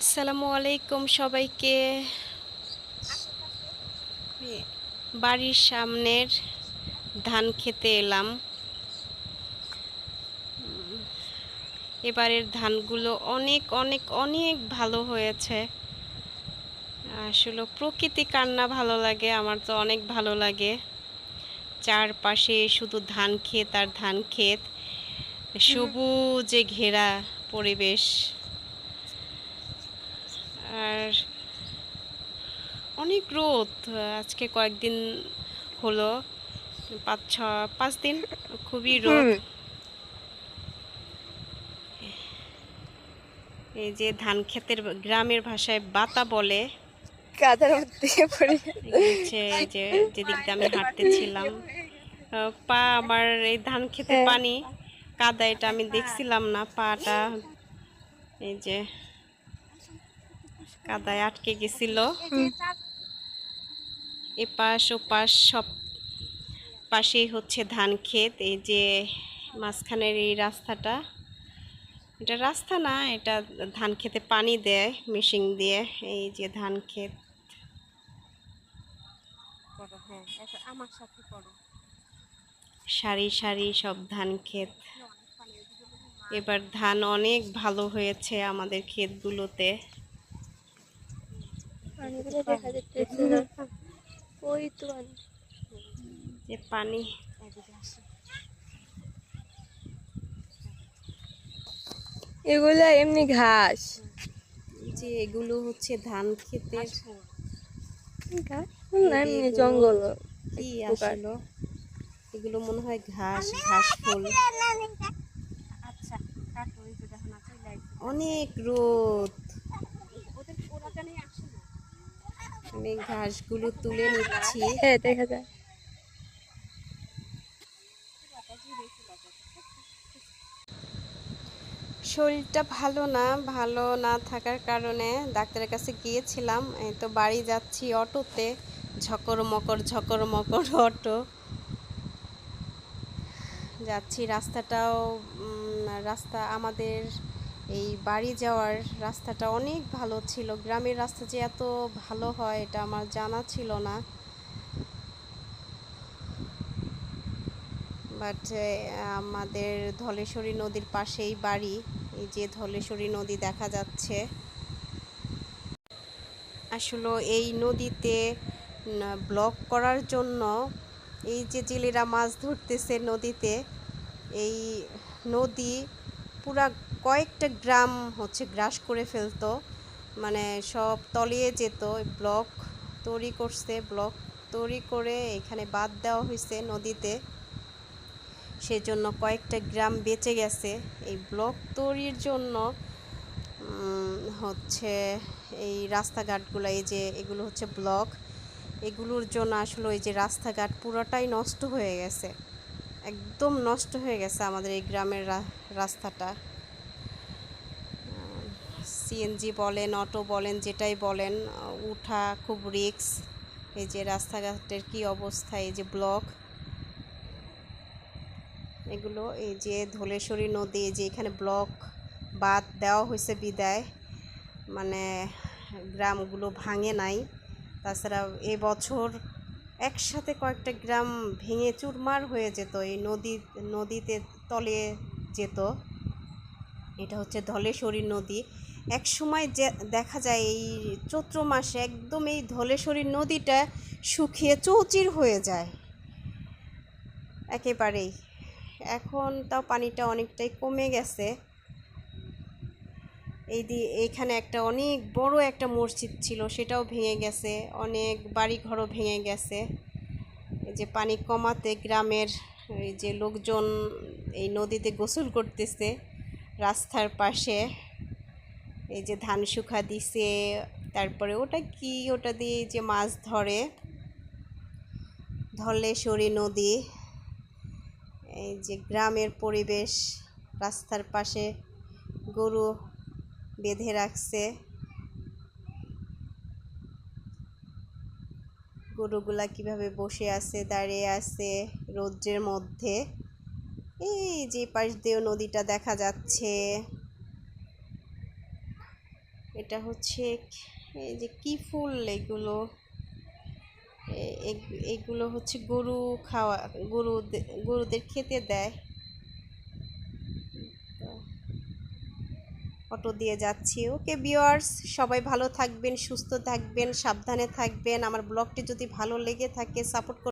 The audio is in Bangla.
আসসালামু আলাইকুম সবাইকে। বাড়ির সামনের ধান খেতে এলাম। এবারের ধানগুলো অনেক অনেক অনেক ভালো হয়েছে। আসলে প্রকৃতি কান্না ভালো লাগে, আমার তো অনেক ভালো লাগে। চারপাশে শুধু ধান ক্ষেত আর ধান ক্ষেত, সবুজে ঘেরা পরিবেশ। আর অনেক রোদ। আজকে কয়েকদিন হলো পাঁচ ছ পাঁচ দিন খুবই রোদ। এই যে ধান ক্ষেতের গ্রামের ভাষায় বাতা বলে। কাদার মধ্যে পড়ে। এই যে যেদিক দিয়ে আমি হাঁটতেছিলাম। পা আমার এই ধান খেতে হ্যাঁ। পানি কাদা এটা আমি দেখছিলাম না পাটা। এই যে কাদায় আটকে গেছিল। এপাশ ওপাশ সব পাশেই হচ্ছে ধান ক্ষেত। এই যে মাঝখানের এই রাস্তাটা এটা রাস্তা না এটা ধান খেতে পানি দেয় মেশিন দিয়ে এই যে ধান ক্ষেত। আমার সাথে সারি সারি সব ধান ক্ষেত। এবার ধান অনেক ভালো হয়েছে আমাদের ক্ষেতগুলোতে পানিগুলো দেখা যাচ্ছে না ওই তো যে পানি। এগুলো এমনি ঘাস। যে এগুলো হচ্ছে ধান ক্ষেতের ঘাস? না এমনি জঙ্গল কি আসলো? এগুলো মনে হয় ঘাস ঘাস ফুল। আচ্ছা অনেক রোদ। আমি ঘাসগুলো তুলে নিচ্ছি। হ্যাঁ দেখা যায় শরীরটা ভালো না ভালো না থাকার কারণে ডাক্তারের কাছে গিয়েছিলাম এই তো বাড়ি যাচ্ছি অটোতে ঝকর মকর ঝকর মকর অটো। যাচ্ছি রাস্তাটাও উম, রাস্তা আমাদের এই বাড়ি যাওয়ার রাস্তাটা অনেক ভালো ছিল। গ্রামের রাস্তা যে এত ভালো হয়, এটা আমার জানা ছিল না। বাট আমাদের ধলেশ্বরী নদীর পাশেই বাড়ি। এই যে ধলেশ্বরী নদী দেখা যাচ্ছে। আসলে এই নদীতে ব্লক করার জন্য এই যে জেলেরা মাছ ধরতেছে নদীতে, এই নদী পুরা কয়েকটা গ্রাম হচ্ছে গ্রাস করে ফেলতো। মানে সব তলিয়ে যেত, ব্লক তৈরি করছে, ব্লক তৈরি করে এখানে বাদ দেওয়া হয়েছে নদীতে। সেজন্য কয়েকটা গ্রাম বেঁচে গেছে। এই ব্লক তৈরির জন্য হচ্ছে এই রাস্তাঘাটগুলো, এই যে এগুলো হচ্ছে ব্লক, এগুলোর জন্য আসলে ওই যে রাস্তাঘাট পুরোটাই নষ্ট হয়ে গেছে। একদম নষ্ট হয়ে গেছে আমাদের এই গ্রামের রাস্তাটা। সিএনজি বলেন, অটো বলেন, যেটাই বলেন উঠা খুব রিস্ক। এই যে রাস্তাঘাটের কি অবস্থা, এই যে ব্লক। এগুলো এই যে ধলেশ্বরী নদী যে এখানে ব্লক বাদ দেওয়া হয়েছে বিদায়। মানে গ্রামগুলো ভাঙে নাই। তাছাড়া এবছর একসাথে কয়েকটা গ্রাম ভেঙে চুরমার হয়ে যেত, এই নদী, নদীতে তলে যেত। এটা হচ্ছে ধলেশ্বরী নদী। এক সময় যে, দেখা যায় এই চৈত্র মাসে একদম এই ধলেশ্বরী নদীটা শুকিয়ে চৌচির হয়ে যায়। একেবারেই। এখন তাও পানিটা অনেকটাই কমে গেছে। এই দি এইখানে একটা অনেক বড় একটা মসজিদ ছিল, সেটাও ভেঙে গেছে, অনেক বাড়িঘরও ভেঙে গেছে। এই যে পানি কমাতে গ্রামের এই যে লোকজন এই নদীতে গোসল করতেছে, রাস্তার পাশে। এই যে ধান শুকা দিছে, তারপরে ওটা কি, ওটা দিয়ে যে মাছ ধরে, ধলেশ্বরী নদী। এই যে গ্রামের পরিবেশ, রাস্তার পাশে গরু বেঁধে রাখছে। গরুগুলা কীভাবে বসে আছে, দাঁড়িয়ে আছে রৌদ্রের মধ্যে। এই যে পাশ দিয়েও নদীটা দেখা যাচ্ছে। এটা হচ্ছে এই যে কি ফুল এগুলো? এগুলো হচ্ছে গরু খাওয়া গরু গরুদের খেতে দেয়। অটো দিয়ে যাচ্ছি। ওকে বিওয়ার্স সবাই ভালো থাকবেন, সুস্থ থাকবেন, সাবধানে থাকবেন। আমার ব্লগটি যদি ভালো লেগে থাকে, সাপোর্ট